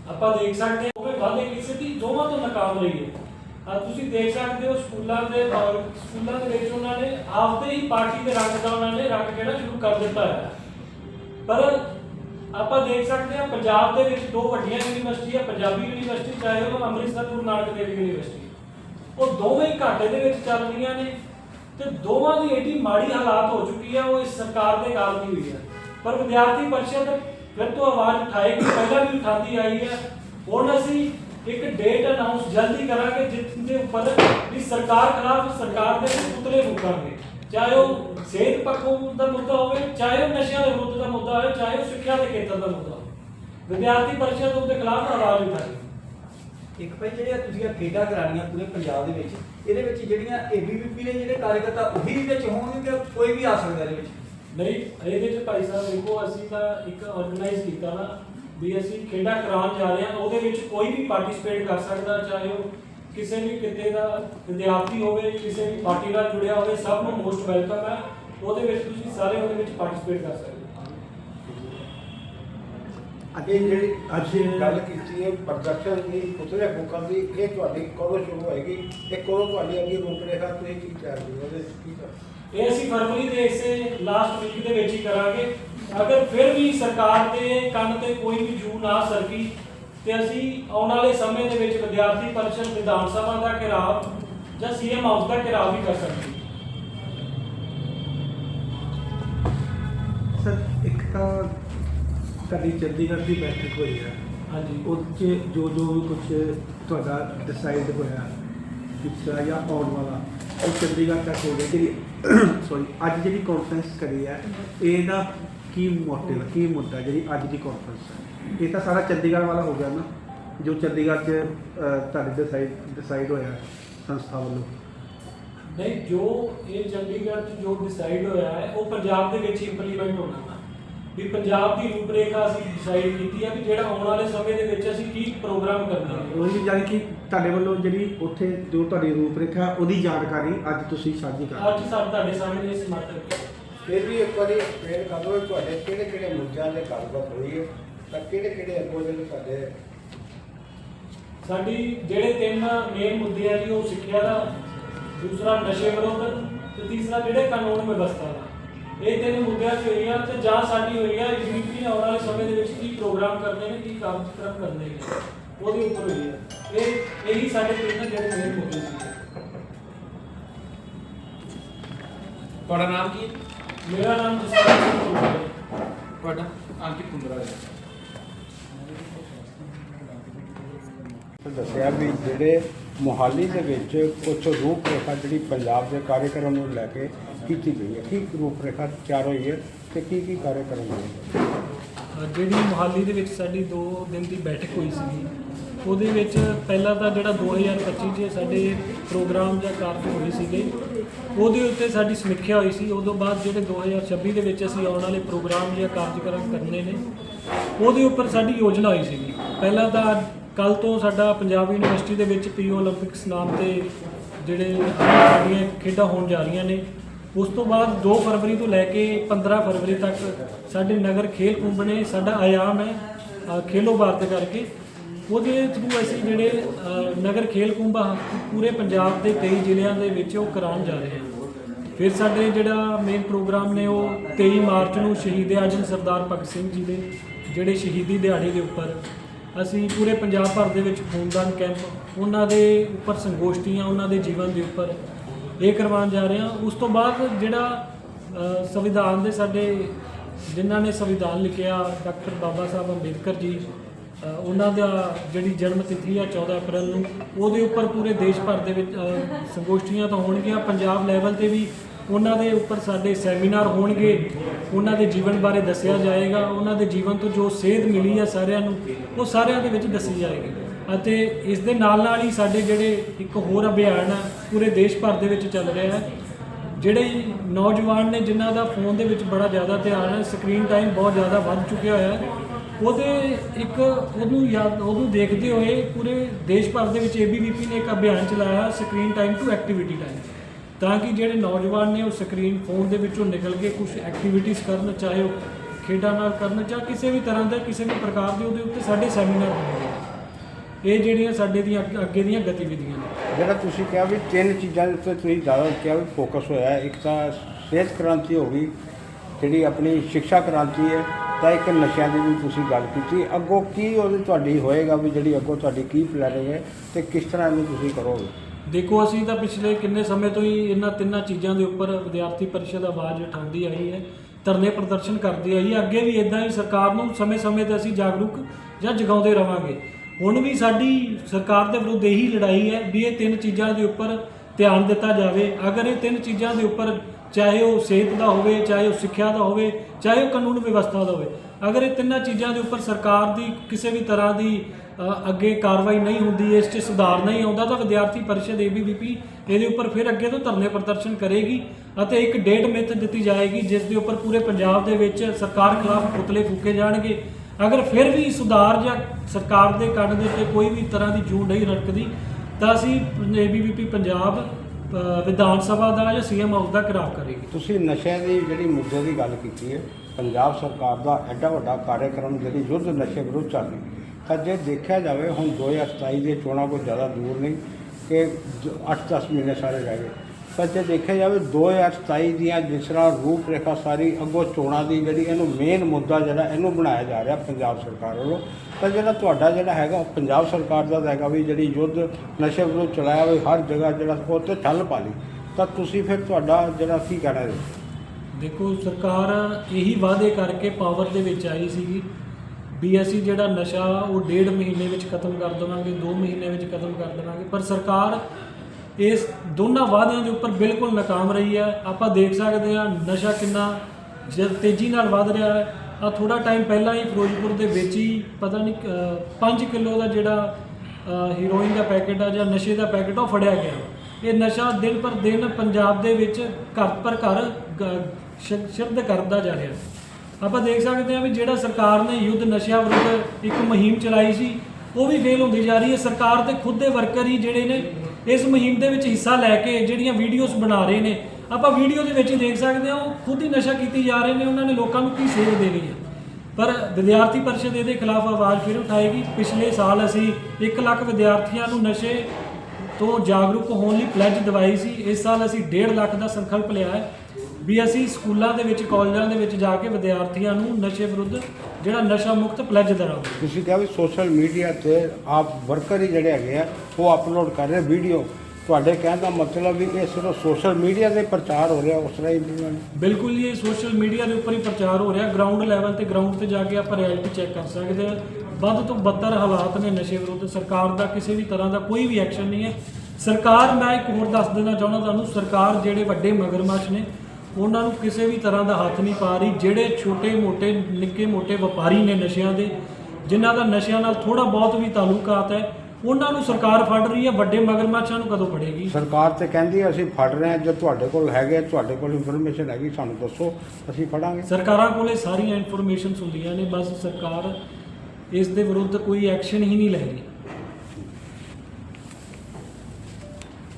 ਆਪਾਂ ਦੇਖ ਸਕਦੇ ਹਾਂ, ਉਹ ਵਾਅਦੇ ਕਿਸੇ ਦੀ ਦੋਵਾਂ ਤੋਂ ਨਕਾਮ ਰਹੀ ਹੈ। ਤੁਸੀਂ ਦੇਖ ਸਕਦੇ ਹੋ ਸਕੂਲਾਂ ਦੇ ਅਹ ਸਕੂਲਾਂ ਦੇ ਵਿੱਚ ਉਹਨਾਂ ਨੇ ਆਪਦੇ ਹੀ ਪਾਰਟੀ ਦੇ ਰੰਗ ਦਾ ਉਹਨਾਂ ਨੇ ਰੰਗ ਜਿਹੜਾ ਸ਼ੁਰੂ ਕਰ ਦਿੱਤਾ ਹੈ। ਪਰ ਆਪਾਂ ਦੇਖ ਸਕਦੇ ਹਾਂ ਪੰਜਾਬ ਦੇ ਵਿੱਚ ਦੋ ਵੱਡੀਆਂ ਯੂਨੀਵਰਸਿਟੀਆਂ, ਪੰਜਾਬੀ ਯੂਨੀਵਰਸਿਟੀ ਚਾਹੇ ਉਹ ਅੰਮ੍ਰਿਤਸਰ, ਗੁਰੂ ਨਾਨਕ ਦੇਵ ਯੂਨੀਵਰਸਿਟੀ। ਉਹ ਦੋਵੇਂ ਘਾਟੇ ਦੇ ਵਿੱਚ ਚੱਲ ਰਹੀਆਂ ਨੇ ਤੇ ਦੋਵਾਂ ਦੀ ਏਡੀ ਮਾੜੀ ਹਾਲਾਤ ਹੋ ਚੁੱਕੀ ਹੈ ਉਹ ਇਸ ਸਰਕਾਰ ਦੇ ਕਾਰਨ ਹੀ ਹੋਈ ਹੈ ਪਰ ਵਿਦਿਆਰਥੀ ਪਰਿਸ਼ਦ ਫਿਰ ਤੋਂ ਆਵਾਜ਼ ਉਠਾਏਗੀ ਪਹਿਲਾਂ ਵੀ ਉਠਾਉਂਦੀ ਆਈ ਹੈ ਹੁਣ ਅਸੀਂ ਇੱਕ ਡੇਟ ਅਨਾਉਂਸ ਜਲਦੀ ਕਰਾਂਗੇ ਦੇ ਉੱਪਰ ਵੀ ਸਰਕਾਰ ਖਿਲਾਫ ਸਰਕਾਰ ਦੇ ਪੁਤਲੇ ਫੂਕਾਂਗੇ। ਚਾਹੇ ਉਹ ਸਿਹਤ ਪੱਖੋਂ ਦਾ ਮੁੱਦਾ ਹੋਵੇ ਚਾਹੇ ਉਹ ਨਸ਼ਿਆਂ ਦੇ ਵਿਰੁੱਧ ਦਾ ਮੁੱਦਾ ਹੋਵੇ ਚਾਹੇ ਉਹ ਸਿੱਖਿਆ ਦੇ ਖੇਤਰ ਦਾ ਮੁੱਦਾ ਹੋਵੇ। ਵਿਦਿਆਰਥੀ ਪਰਿਸ਼ਦ ਉਹਦੇ ਖਿਲਾਫ ਆਵਾਜ਼ ਉਠਾਏਗੀ ਇੱਕ ਭਾਈ ਜਿਹੜੀਆਂ ਤੁਸੀਂ ਖੇਡਾਂ ਕਰਾਣੀਆਂ ਪੂਰੇ ਪੰਜਾਬ ਦੇ ਵਿੱਚ ਇਹਦੇ ਵਿੱਚ ਜਿਹੜੀਆਂ ਏਬੀਵੀਪੀ ਦੇ ਜਿਹੜੇ ਕਾਰਜਕਰਤਾ ਉਹੀ ਵਿੱਚ ਹੋਣਗੇ ਕਿ ਕੋਈ ਵੀ ਆ ਸਕਦਾ ਇਹਦੇ ਵਿੱਚ? ਨਹੀਂ ਇਹਦੇ ਚ ਭਾਈ ਸਾਹਿਬ ਦੇਖੋ ਅਸੀਂ ਤਾਂ ਇੱਕ ਆਰਗੇਨਾਈਜ਼ ਕੀਤਾ ਨਾ ਵੀ ਅਸੀਂ ਖੇਡਾਂ ਕਰਾਉਣ ਜਾ ਰਹੇ ਹਾਂ ਉਹਦੇ ਵਿੱਚ ਕੋਈ ਵੀ ਪਾਰਟਿਸਿਪੇਟ ਕਰ ਸਕਦਾ ਚਾਹੇ ਉਹ ਕਿਸੇ ਵੀ ਕਿਤੇ ਦਾ ਵਿਦਿਆਰਥੀ ਹੋਵੇ ਕਿਸੇ ਵੀ ਪਾਰਟੀ ਨਾਲ ਜੁੜਿਆ ਹੋਵੇ ਸਭ ਨੂੰ ਮੋਸਟ ਵੈਲਕਮ ਹੈ। ਉਹਦੇ ਵਿੱਚ ਤੁਸੀਂ ਸਾਰੇ ਉਹਦੇ ਵਿੱਚ ਪਾਰਟਿਸਿਪੇਟ ਕਰ ਸਕਦੇ ਹੋ। ਇਹ ਜਿਹੜੀ ਅਸੀਂ ਗੱਲ ਕੀਤੀ ਹੈ ਪ੍ਰਦਰਸ਼ਨ ਦੀ ਪੁਤਲੇ ਫੂਕਣ ਦੀ ਇਹ ਤੁਹਾਡੀ ਕਦੋਂ ਸ਼ੁਰੂ ਹੋਏਗੀ? ਇਹ ਕਦੋਂ ਤੁਹਾਡੀ ਅੱਗੇ ਰੂਪਰੇਖਾ ਤੁਸੀਂ ਕੀ ਚਾਹ ਰਹੇ ਹੋ? ਉਹਦੇ 'ਚ ਕੀ ਕਰ ਇਹ ਅਸੀਂ ਫਰਵਰੀ ਦੇ ਇਸੇ ਲਾਸਟ ਵੀਕ ਦੇ ਵਿੱਚ ਹੀ ਕਰਾਂਗੇ। ਅਗਰ ਫਿਰ ਵੀ ਸਰਕਾਰ ਦੇ ਕੰਨ ਤੇ ਕੋਈ ਵੀ ਜੂ ਨਾ ਸਰਕੀ ਤੇ ਅਸੀਂ ਆਉਣ ਵਾਲੇ ਸਮੇਂ ਦੇ ਵਿੱਚ ਵਿਦਿਆਰਥੀ ਪਰਿਸ਼ਦ ਵਿਧਾਨ ਸਭਾ ਦਾ ਘਿਰਾਵ ਜਾਂ ਸੀਐਮ ਹਾਊਸ ਦਾ ਘਿਰਾਵ ਵੀ ਕਰ ਸਕਦੇ ਸਰ ਇੱਕ ਤਾਂ ਤੁਹਾਡੀ ਚੰਡੀਗੜ੍ਹ ਦੀ ਬੈਠਕ ਹੋਈ ਹੈ। ਹਾਂਜੀ। ਉਹ 'ਚ ਜੋ ਜੋ ਵੀ ਕੁਝ ਤੁਹਾਡਾ ਡਿਸਾਈਡ ਹੋਇਆ ਪਿਛਲਾ ਜਾਂ ਆਉਣ ਵਾਲਾ ਉਹ ਚੰਡੀਗੜ੍ਹ ਤੱਕ ਹੋ ਗਿਆ। ਜਿਹੜੀ ਸੌਰੀ ਅੱਜ ਜਿਹੜੀ ਕਾਨਫਰੰਸ ਕਰੀ ਹੈ ਇਹਦਾ ਕੀ ਮੋਟਿਵ ਕੀ ਮੁੱਦਾ ਜਿਹੜੀ ਅੱਜ ਦੀ ਕਾਨਫਰੰਸ ਹੈ? ਇਹ ਤਾਂ ਸਾਰਾ ਚੰਡੀਗੜ੍ਹ ਵਾਲਾ ਹੋ ਗਿਆ ਨਾ ਜੋ ਚੰਡੀਗੜ੍ਹ 'ਚ ਅਹ, ਤੁਹਾਡੇ ਡਿਸਾਈਡ ਡਿਸਾਈਡ ਹੋਇਆ ਸੰਸਥਾ ਵੱਲੋਂ। ਨਹੀਂ ਜੋ ਇਹ ਚੰਡੀਗੜ੍ਹ 'ਚ ਜੋ ਡਿਸਾਈਡ ਹੋਇਆ ਹੈ ਉਹ ਪੰਜਾਬ ਦੇ ਵਿੱਚ ਇੰਪਲੀਮੈਂਟ ਹੋਣਾ ਹੈ। ਵੀ ਪੰਜਾਬ ਦੀ ਰੂਪਰੇਖਾ ਅਸੀਂ ਡਿਸਾਈਡ ਕੀਤੀ ਹੈ ਵੀ ਜਿਹੜਾ ਆਉਣ ਵਾਲੇ ਸਮੇਂ ਦੇ ਵਿੱਚ ਅਸੀਂ ਕੀ ਪ੍ਰੋਗਰਾਮ ਕਰਨਾ ਹੈ। ਉਹੀ ਜਾਨੀ ਕਿ ਤੁਹਾਡੇ ਵੱਲੋਂ ਜਿਹੜੀ ਉੱਥੇ ਜੋ ਤੁਹਾਡੀ ਰੂਪਰੇਖਾ ਉਹਦੀ ਜਾਣਕਾਰੀ ਅੱਜ ਤੁਸੀਂ ਸਾਂਝੀ ਕਰ ਰਹੇ ਹੋ ਅੱਜ ਸਾਡੇ ਤੁਹਾਡੇ ਸਾਹਮਣੇ ਇਸ ਮਾਤਰ ਫਿਰ ਵੀ ਇੱਕ ਵਾਰੀ ਐਕਸਪਲੇਨ ਕਰ ਦਿਓ ਕਿ ਤੁਹਾਡੇ ਕਿਹੜੇ ਕਿਹੜੇ ਮੁੱਦਿਆਂ ਤੇ ਗੱਲਬਾਤ ਹੋਈ ਹੈ ਤਾਂ ਕਿਹੜੇ ਕਿਹੜੇ ਅੱਗੋਂ ਜਿਹੜੇ ਤੁਹਾਡੇ ਸਾਡੀ ਜਿਹੜੇ ਤਿੰਨ ਮੇਨ ਮੁੱਦੇ ਆ ਜੀ ਉਹ ਸਿੱਖਿਆ ਦਾ ਦੂਸਰਾ ਨਸ਼ੇ ਵਿਰੁੱਧ ਤੇ ਤੀਸਰਾ ਜਿਹੜੇ ਕਾਨੂੰਨ ਵਿਵਸਥਾ ਦਾ। ਇਹ ਤਿੰਨ ਮੁੱਦਿਆਂ 'ਚ ਹੋਈਆਂ ਤੇ ਜਾਂ ਸਾਡੀ ਹੋਈ ਆ ਯੂਨੀਟੀ ਆਉਣ ਵਾਲੇ ਸਮੇਂ ਦੇ ਵਿੱਚ ਕੀ ਪ੍ਰੋਗਰਾਮ ਕਰਨੇ ਨੇ ਕੀ ਕਾਰਜਕ੍ਰਮ ਕਰਨੇ ਨੇ ਉਹਦੇ ਉੱਪਰ ਹੋਈ ਆ। ਇਹ ਇਹੀ ਸਾਡੇ ਤਿੰਨ ਜਿਹੜੇ ਮੇਨ ਮੁੱਦੇ ਸੀ। ਤੁਹਾਡਾ ਨਾਮ ਕੀ ਹੈ? ਮੇਰਾ ਨਾਮ ਜਸਪਾਲ ਸਿੰਘ ਹੈ। ਤੁਹਾਡਾ ਅੰਕਿਤ ਕੁੰਦਰਾ ਜੀ ਦੱਸਿਆ ਵੀ ਜਿਹੜੇ ਮੋਹਾਲੀ ਦੇ ਵਿੱਚ ਕੁਝ ਰੂਪਰੇਖਾ ਜਿਹੜੀ ਪੰਜਾਬ ਦੇ ਕਾਰਜਕ੍ਰਮ ਨੂੰ ਲੈ ਕੇ ਕੀਤੀ ਗਈ ਹੈ ਕੀ ਰੂਪਰੇਖਾ ਤਿਆਰ ਹੋਈ ਹੈ ਤੇ ਕੀ ਕੀ ਕਾਰਜਕ੍ਰਮ ਅ, ਜਿਹੜੀ ਮੁਹਾਲੀ ਦੇ ਵਿੱਚ ਸਾਡੀ 2 ਦਿਨ ਦੀ ਬੈਠਕ ਹੋਈ ਸੀ ਉਹਦੇ ਵਿੱਚ ਪਹਿਲਾਂ ਤਾਂ ਜਿਹੜਾ 2025 'ਚ ਸਾਡੇ ਪ੍ਰੋਗਰਾਮ ਜਾਂ ਕਾਰਜ ਹੋਏ ਸੀਗੇ ਉਹਦੇ ਉੱਤੇ ਸਾਡੀ ਸਮੀਖਿਆ ਹੋਈ ਸੀ। ਉਦੋਂ ਬਾਅਦ ਜਿਹੜੇ 2026 ਦੇ ਵਿੱਚ ਅਸੀਂ ਆਉਣ ਵਾਲੇ ਪ੍ਰੋਗਰਾਮ ਜਾਂ ਕਾਰਜਕ੍ਰਮ ਕਰਨੇ ਨੇ, ਉਹਦੇ ਉੱਪਰ ਸਾਡੀ ਯੋਜਨਾ ਹੋਈ ਸੀ ਪਹਿਲਾਂ ਤਾਂ ਕੱਲ ਤੋਂ ਸਾਡਾ ਪੰਜਾਬ ਯੂਨੀਵਰਸਿਟੀ ਦੇ ਵਿੱਚ ਪੀਓ 올림픽ਸ ਨਾਮ ਤੇ ਜਿਹੜੇ ਸਾਡੀਆਂ ਖੇਡਾਂ ਹੋਣ ਜਾ ਰਹੀਆਂ ਨੇ। ਉਸ ਤੋਂ ਬਾਅਦ 2 ਫਰਵਰੀ ਤੋਂ ਲੈ ਕੇ 15 ਫਰਵਰੀ ਤੱਕ ਸਾਡੇ ਨਗਰ ਖੇਲ ਕੁੰਭ ਨੇ, ਸਾਡਾ ਆਯਾਮ ਹੈ ਖੇਲੋ ਭਾਰਤ ਕਰਕੇ। ਉਹਦੇ ਥਰੂ ਅਸੀਂ ਜਿਹੜੇ ਅ, ਨਗਰ ਖੇਲ ਕੁੰਭਾ ਪੂਰੇ ਪੰਜਾਬ ਦੇ 23 ਜ਼ਿਲ੍ਹਿਆਂ ਦੇ ਵਿੱਚ ਉਹ ਕਰਾਉਣ ਜਾ ਰਹੇ ਹਾਂ। ਫਿਰ ਸਾਡੇ ਜਿਹੜਾ ਮੇਨ ਪ੍ਰੋਗਰਾਮ ਨੇ ਉਹ 23 ਮਾਰਚ ਨੂੰ ਸ਼ਹੀਦ ਆਜਮ ਸਰਦਾਰ ਭਗਤ ਸਿੰਘ ਜੀ ਦੇ ਜਿਹੜੇ ਸ਼ਹੀਦੀ ਦਿਹਾੜੇ ਦੇ ਉੱਪਰ ਅਸੀਂ ਪੂਰੇ ਪੰਜਾਬ ਭਰ ਦੇ ਵਿੱਚ ਖੂਨਦਾਨ ਕੈਂਪ ਉਹਨਾਂ ਦੇ ਉੱਪਰ ਸੰਗੋਸ਼ਟੀਆਂ ਉਹਨਾਂ ਦੇ ਜੀਵਨ ਦੇ ਉੱਪਰ ਇਹ ਕਰਵਾਉਣ ਜਾ ਰਹੇ ਹਾਂ। ਉਸ ਤੋਂ ਬਾਅਦ ਜਿਹੜਾ ਅ, ਸੰਵਿਧਾਨ ਦੇ ਸਾਡੇ ਜਿਨ੍ਹਾਂ ਨੇ ਸੰਵਿਧਾਨ ਲਿਖਿਆ ਡਾਕਟਰ ਬਾਬਾ ਸਾਹਿਬ ਅੰਬੇਦਕਰ ਜੀ ਉਹਨਾਂ ਦਾ ਜਿਹੜੀ ਜਨਮ ਤਿਥੀ ਆ 14 ਅਪ੍ਰੈਲ ਨੂੰ ਉਹਦੇ ਉੱਪਰ ਪੂਰੇ ਦੇਸ਼ ਭਰ ਦੇ ਵਿੱਚ ਅ, ਸੰਗੋਸ਼ਟੀਆਂ ਤਾਂ ਹੋਣਗੀਆਂ ਪੰਜਾਬ ਲੈਵਲ ਤੇ ਵੀ ਉਹਨਾਂ ਦੇ ਉੱਪਰ ਸਾਡੇ ਸੈਮੀਨਾਰ ਹੋਣਗੇ ਉਹਨਾਂ ਦੇ ਜੀਵਨ ਬਾਰੇ ਦੱਸਿਆ ਜਾਏਗਾ ਉਹਨਾਂ ਦੇ ਜੀਵਨ ਤੋਂ ਜੋ ਸੇਧ ਮਿਲੀ ਆ ਸਾਰਿਆਂ ਨੂੰ ਉਹ ਸਾਰਿਆਂ ਦੇ ਵਿੱਚ ਦੱਸੀ ਜਾਏਗੀ। ਅਤੇ ਇਸ ਦੇ ਨਾਲ ਨਾਲ ਹੀ ਸਾਡੇ ਜਿਹੜੇ ਇੱਕ ਹੋਰ ਅਭਿਆਨ ਆ ਪੂਰੇ ਦੇਸ਼ ਭਰ ਦੇ ਵਿੱਚ ਚੱਲ ਰਿਹਾ ਹੈ। ਜਿਹੜੇ ਨੌਜਵਾਨ ਨੇ ਜਿਨ੍ਹਾਂ ਦਾ ਫੋਨ ਦੇ ਵਿੱਚ ਬੜਾ ਜ਼ਿਆਦਾ ਧਿਆਨ ਹੈ ਸਕਰੀਨ ਟਾਈਮ ਬਹੁਤ ਜ਼ਿਆਦਾ ਵੱਧ ਚੁੱਕਿਆ ਹੋਇਆ ਹੈ। ਉਹਦੇ ਇੱਕ ਉਹਨੂੰ ਯਾਦ ਉਹਨੂੰ ਦੇਖਦੇ ਹੋਏ ਪੂਰੇ ਦੇਸ਼ ਭਰ ਦੇ ਵਿੱਚ ABVP ਨੇ ਇੱਕ ਅਭਿਆਨ ਚਲਾਇਆ screen time to activity time ਤਾਂ ਕਿ ਜਿਹੜੇ ਨੌਜਵਾਨ ਨੇ ਉਹ ਸਕਰੀਨ ਫੋਨ ਦੇ ਵਿੱਚੋਂ ਨਿਕਲ ਕੇ ਕੁਝ ਐਕਟੀਵਿਟੀਜ਼ ਕਰਨ, ਚਾਹੇ ਉਹ ਖੇਡਾਂ ਨਾਲ ਕਰਨ ਜਾਂ ਕਿਸੇ ਵੀ ਤਰ੍ਹਾਂ ਦਾ ਕਿਸੇ ਵੀ ਪ੍ਰਕਾਰ ਦੇ ਉਹਦੇ ਉੱਤੇ ਸਾਡੇ ਸੈਮੀਨਾਰ ਹੋਣਗੇ ਇਹ ਜਿਹੜੀਆਂ ਸਾਡੇ ਦੀਆਂ ਅੱਗੇ- ਦੀਆਂ ਗਤੀਵਿਧੀਆਂ ਨੇ। ਜਿਹੜਾ ਤੁਸੀਂ ਕਿਹਾ ਵੀ ਤਿੰਨ ਚੀਜ਼ਾਂ ਦੇ ਉੱਤੇ ਤੁਸੀਂ ਜ਼ਿਆਦਾ ਕਿਹਾ ਵੀ ਫੋਕਸ ਹੋਇਆ ਇੱਕ ਤਾਂ ਸਿਹਤ ਕ੍ਰਾਂਤੀ ਹੋ ਗਈ, ਜਿਹੜੀ ਆਪਣੀ ਸਿੱਖਿਆ ਕ੍ਰਾਂਤੀ ਹੈ। ਤਾਂ ਇੱਕ ਨਸ਼ਿਆਂ ਦੀ ਵੀ ਤੁਸੀਂ ਗੱਲ ਕੀਤੀ। ਅੱਗੋਂ ਕੀ ਉਹਦੀ ਤੁਹਾਡੀ ਹੋਏਗਾ ਵੀ ਜਿਹੜੀ ਅੱਗੋਂ ਤੁਹਾਡੀ ਕੀ ਪਲੈਨਿੰਗ ਹੈ ਤੇ ਕਿਸ ਤਰ੍ਹਾਂ ਇਹਨੂੰ ਤੁਸੀਂ ਕਰੋਗੇ? ਦੇਖੋ, ਅਸੀਂ ਤਾਂ ਪਿਛਲੇ ਕਿੰਨੇ ਸਮੇਂ ਤੋਂ ਹੀ ਇਹਨਾਂ ਤਿੰਨਾਂ ਚੀਜ਼ਾਂ ਦੇ ਉੱਪਰ ਵਿਦਿਆਰਥੀ ਪਰਿਸ਼ਦ ਆਵਾਜ਼ ਉਠਾਉਂਦੀ ਆਈ ਹੈ, ਧਰਨੇ ਪ੍ਰਦਰਸ਼ਨ ਕਰਦੀ ਆਈ ਹੈ। ਅੱਗੇ ਵੀ ਇਦਾਂ ਹੀ ਸਰਕਾਰ ਨੂੰ ਸਮੇਂ-ਸਮੇਂ ਤੇ ਅਸੀਂ ਜਾਗਰੂਕ ਜਾਂ ਜਗਾਉਂਦੇ ਰਵਾਂਗੇ। ਹੁਣ ਵੀ ਸਾਡੀ ਸਰਕਾਰ ਦੇ ਵਿਰੁੱਧ ਇਹੀ ਲੜਾਈ ਹੈ ਵੀ ਇਹ ਤਿੰਨ ਚੀਜ਼ਾਂ ਦੇ ਉੱਪਰ ਧਿਆਨ ਦਿੱਤਾ ਜਾਵੇ। ਅਗਰ ਇਹ ਤਿੰਨ ਚੀਜ਼ਾਂ ਦੇ ਉੱਪਰ ਚਾਹੇ ਉਹ ਸਿਹਤ ਦਾ ਹੋਵੇ, ਚਾਹੇ ਉਹ ਸਿੱਖਿਆ ਦਾ ਹੋਵੇ, ਚਾਹੇ ਉਹ ਕਾਨੂੰਨ ਵਿਵਸਥਾ ਦਾ ਹੋਵੇ, ਅਗਰ ਇਹ ਤਿੰਨਾਂ ਚੀਜ਼ਾਂ ਦੇ ਉੱਪਰ ਸਰਕਾਰ ਦੀ ਕਿਸੇ ਵੀ ਤਰ੍ਹਾਂ ਦੀ ਅੱਗੇ ਕਾਰਵਾਈ ਨਹੀਂ ਹੁੰਦੀ, ਇਸ 'ਚ ਸੁਧਾਰ ਨਹੀਂ ਆਉਂਦਾ, ਤਾਂ ਵਿਦਿਆਰਥੀ ਪਰਿਸ਼ਦ ABVP ਇਹਦੇ ਉੱਪਰ ਫਿਰ ਅੱਗੇ ਤੋਂ ਧਰਨੇ ਪ੍ਰਦਰਸ਼ਨ ਕਰੇਗੀ ਅਤੇ ਇੱਕ ਡੇਟ ਮਿੱਥ ਦਿੱਤੀ ਜਾਏਗੀ, ਜਿਸ ਦੇ ਉੱਪਰ ਪੂਰੇ ਪੰਜਾਬ ਦੇ ਵਿੱਚ ਸਰਕਾਰ ਖਿਲਾਫ ਪੁਤਲੇ ਫੂਕੇ ਜਾਣਗੇ। ਅਗਰ ਫਿਰ ਵੀ ਸੁਧਾਰ ਜਾਂ ਸਰਕਾਰ ਦੇ ਕੰਨ ਦੇ ਉੱਤੇ ਕੋਈ ਵੀ ਤਰ੍ਹਾਂ ਦੀ ਜੂੰ ਨਹੀਂ ਰੜਕਦੀ, ਤਾਂ ਅਸੀਂ ABVP ਪੰਜਾਬ ਅ, ਵਿਧਾਨ ਸਭਾ ਦਾ ਜਾਂ ਸੀਐਮ ਹਾਊਸ ਦਾ ਘਿਰਾਵ ਕਰੇਗੀ। ਤੁਸੀਂ ਨਸ਼ਿਆਂ ਦੀ ਜਿਹੜੀ ਮੁੱਦੇ ਦੀ ਗੱਲ ਕੀਤੀ ਹੈ ਪੰਜਾਬ ਸਰਕਾਰ ਦਾ ਐਡਾ ਵੱਡਾ ਕਾਰਜਕ੍ਰਮ ਜਿਹੜੀ ਯੁੱਧ ਨਸ਼ੇ ਵਿਰੁੱਧ ਚੱਲ ਰਹੀ ਤਾਂ ਜੇ ਦੇਖਿਆ ਜਾਵੇ ਹੁਣ 2027 ਦੀਆਂ ਚੋਣਾਂ ਕੋਈ ਜ਼ਿਆਦਾ ਦੂਰ ਨਹੀਂ ਕਿ 8-10 ਮਹੀਨੇ ਸਾਰੇ ਰਹਿ ਗਏ। ਤਾਂ ਜੇ ਦੇਖਿਆ ਜਾਵੇ 2027 ਦੀਆਂ ਜਿਸ ਤਰ੍ਹਾਂ ਰੂਪ ਰੇਖਾ ਸਾਰੀ ਅੱਗੋਂ ਚੋਣਾਂ ਦੀ ਜਿਹੜੀ ਇਹਨੂੰ ਮੇਨ ਮੁੱਦਾ ਜਿਹੜਾ ਇਹਨੂੰ ਬਣਾਇਆ ਜਾ ਰਿਹਾ ਪੰਜਾਬ ਸਰਕਾਰ ਵੱਲੋਂ, ਤਾਂ ਜਿਹੜਾ ਤੁਹਾਡਾ ਜਿਹੜਾ ਹੈਗਾ ਪੰਜਾਬ ਸਰਕਾਰ ਦਾ ਤਾਂ ਹੈਗਾ ਵੀ ਜਿਹੜੀ ਯੁੱਧ ਨਸ਼ੇ ਵਿਰੁੱਧ ਚਲਾਇਆ ਵੀ ਹਰ ਜਗ੍ਹਾ ਜਿਹੜਾ ਉਹ ਤੇ ਠੱਲ ਪਾ ਲਈ। ਤਾਂ ਤੁਸੀਂ ਫਿਰ ਤੁਹਾਡਾ ਜਿਹੜਾ ਕੀ ਕਹਿਣਾ ਹੈ? ਦੇਖੋ, ਸਰਕਾਰ ਇਹੀ ਵਾਅਦੇ ਕਰਕੇ ਪਾਵਰ ਦੇ ਵਿੱਚ ਆਈ ਸੀਗੀ ਵੀ ਅਸੀਂ ਜਿਹੜਾ ਨਸ਼ਾ ਉਹ ਡੇਢ ਮਹੀਨੇ ਵਿੱਚ ਖਤਮ ਕਰ ਦੇਵਾਂਗੇ 2 ਮਹੀਨੇ ਵਿੱਚ ਖਤਮ ਕਰ ਦੇਵਾਂਗੇ, ਪਰ ਸਰਕਾਰ ਇਸ ਦੋਨਾਂ ਵਾਅਦਿਆਂ ਦੇ ਉੱਪਰ ਬਿਲਕੁਲ ਨਾਕਾਮ ਰਹੀ ਹੈ। ਆਪਾਂ ਦੇਖ ਸਕਦੇ ਹਾਂ ਨਸ਼ਾ ਕਿੰਨਾ ਜ- ਤੇਜ਼ੀ ਨਾਲ ਵੱਧ ਰਿਹਾ ਹੈ। ਆ ਥੋੜਾ ਟਾਈਮ ਪਹਿਲਾਂ ਹੀ ਫਿਰੋਜ਼ਪੁਰ ਦੇ ਵਿੱਚ ਹੀ ਪਤਾ ਨਹੀਂ 5 ਕਿਲੋ ਦਾ ਜਿਹੜਾ ਹੀਰੋਇਨ ਦਾ ਪੈਕੇਟ ਆ ਜਾਂ ਨਸ਼ੇ ਦਾ ਪੈਕੇਟ ਉਹ ਫੜਿਆ ਗਿਆ। ਇਹ ਨਸ਼ਾ ਦਿਨ ਪਰ ਦਿਨ ਪੰਜਾਬ ਦੇ ਵਿੱਚ ਘਰ ਪਰ ਘਰ ਗ- ਕਰਦਾ ਜਾ ਰਿਹਾ ਆਪਾਂ ਦੇਖ ਸਕਦੇ ਹਾਂ ਵੀ ਜਿਹੜਾ ਸਰਕਾਰ ਨੇ ਯੁੱਧ ਨਸ਼ਿਆਂ ਵਿਰੁੱਧ ਇੱਕ ਮੁਹਿੰਮ ਚਲਾਈ ਸੀ, ਉਹ ਵੀ ਫੇਲ ਹੁੰਦੀ ਜਾ ਰਹੀ ਹੈ। ਸਰਕਾਰ ਦੇ ਖੁਦ ਦੇ ਵਰਕਰ ਹੀ ਜਿਹੜੇ ਨੇ ਇਸ ਮੁਹਿੰਮ ਦੇ ਵਿੱਚ ਹਿੱਸਾ ਲੈ ਕੇ ਜਿਹੜੀਆਂ ਵੀਡੀਓਜ਼ ਬਣਾ ਰਹੇ ਨੇ, ਆਪਾਂ ਵੀਡੀਓ ਦੇ ਵਿੱਚ ਹੀ ਦੇਖ ਸਕਦੇ ਹਾਂ, ਉਹ ਖੁਦ ਹੀ ਨਸ਼ਾ ਕੀਤੀ ਜਾ ਰਹੇ ਨੇ, ਉਹਨਾਂ ਨੇ ਲੋਕਾਂ ਨੂੰ ਕੀ ਸੇਧ ਦੇਣੀ ਹੈ। ਪਰ ਵਿਦਿਆਰਥੀ ਪਰਿਸ਼ਦ ਇਹਦੇ ਖਿਲਾਫ ਆਵਾਜ਼ ਫਿਰ ਉਠਾਏਗੀ, ਪਿਛਲੇ ਸਾਲ ਅਸੀਂ 1 ਲੱਖ ਵਿਦਿਆਰਥੀਆਂ ਨੂੰ ਨਸ਼ੇ ਤੋਂ ਜਾਗਰੂਕ ਹੋਣ ਲਈ ਪਲੈਜ ਦਵਾਈ ਸੀ, ਇਸ ਸਾਲ ਅਸੀਂ 1.5 ਲੱਖ ਦਾ ਸੰਕਲਪ ਲਿਆ ਹੈ। ਵੀ ਅਸੀਂ ਸਕੂਲਾਂ ਦੇ ਵਿੱਚ ਕਾਲਜਾਂ ਦੇ ਵਿੱਚ ਜਾ ਕੇ ਵਿਦਿਆਰਥੀਆਂ ਨੂੰ ਨਸ਼ੇ ਵਿਰੁੱਧ ਜਿਹੜਾ ਨਸ਼ਾ ਮੁਕਤ ਪਲੈਜ ਦਵਾਂਗੇ ਤੁਸੀਂ ਕਿਹਾ ਵੀ ਸੋਸ਼ਲ ਮੀਡੀਆ ਤੇ ਆਪ ਵਰਕਰ ਹੀ ਜਿਹੜੇ ਹੈਗੇ ਆ ਉਹ ਅਪਲੋਡ ਕਰ ਰਹੇ ਵੀਡੀਓ ਤੁਹਾਡੇ ਕਹਿਣ ਦਾ ਮਤਲਬ ਵੀ ਇਹ ਸਿਰਫ ਸੋਸ਼ਲ ਮੀਡੀਆ ਤੇ ਪ੍ਰਚਾਰ ਹੋ ਰਿਹਾ ਉਸ ਤਰ੍ਹਾਂ ਹੀ ਬਿਲਕੁਲ ਜੀ ਇਹ ਸੋਸ਼ਲ ਮੀਡੀਆ ਦੇ ਉੱਪਰ ਹੀ ਪ੍ਰਚਾਰ ਹੋ ਰਿਹਾ। ਗਰਾਊਂਡ ਲੈਵਲ ਤੇ ਗਰਾਊਂਡ ਤੇ ਜਾ ਕੇ ਆਪਾਂ ਰਿਐਲਿਟੀ ਚੈੱਕ ਕਰ ਸਕਦੇ ਹਾਂ। ਵੱਧ ਤੋਂ ਬੱਤਰ ਹਾਲਾਤ ਨੇ ਨਸ਼ੇ ਵਿਰੁੱਧ। ਸਰਕਾਰ ਦਾ ਕਿਸੇ ਵੀ ਤਰ੍ਹਾਂ ਦਾ ਕੋਈ ਵੀ ਐਕਸ਼ਨ ਨਹੀਂ ਹੈ। ਸਰਕਾਰ ਮੈਂ ਇੱਕ ਹੋਰ ਦੱਸ ਦੇਣਾ ਚਾਹੁੰਦਾ ਤੁਹਾਨੂੰ ਸਰਕਾਰ ਜਿਹੜੇ ਵੱਡੇ ਮਗਰਮੱਛ ਨੇ ਉਹਨਾਂ ਨੂੰ ਕਿਸੇ ਵੀ ਤਰ੍ਹਾਂ ਦਾ ਹੱਥ ਨਹੀਂ ਪਾ ਰਹੀ ਜਿਹੜੇ ਛੋਟੇ-ਮੋਟੇ ਨਿੱਕੇ-ਮੋਟੇ ਵਪਾਰੀ ਨੇ ਨਸ਼ਿਆਂ ਦੇ ਜਿਨ੍ਹਾਂ ਦਾ ਨਸ਼ਿਆਂ ਨਾਲ ਥੋੜਾ ਬਹੁਤ ਵੀ ਤਾਲੁਕਾਤ ਹੈ ਉਹਨਾਂ ਨੂੰ ਸਰਕਾਰ ਫੜ ਰਹੀ ਹੈ ਵੱਡੇ ਮਗਰਮੱਛਾਂ ਨੂੰ ਕਦੋਂ ਫੜੇਗੀ? ਸਰਕਾਰ ਤੇ ਕਹਿੰਦੀ ਹੈ ਅਸੀਂ ਫੜ ਰਹੇ ਹਾਂ ਜੇ ਤੁਹਾਡੇ ਕੋਲ ਹੈਗੇ ਤੁਹਾਡੇ ਕੋਲ ਇਨਫੋਰਮੇਸ਼ਨ ਹੈਗੀ ਸਾਨੂੰ ਦੱਸੋ ਅਸੀਂ ਫੜਾਂਗੇ। ਸਰਕਾਰਾਂ ਕੋਲੇ ਸਾਰੀਆਂ ਇਨਫੋਰਮੇਸ਼ਨਸ ਹੁੰਦੀਆਂ ਨੇ ਬਸ ਸਰਕਾਰ ਇਸ ਦੇ ਵਿਰੁੱਧ ਕੋਈ ਐਕਸ਼ਨ ਹੀ ਨਹੀਂ ਲੈ ਰਹੀ।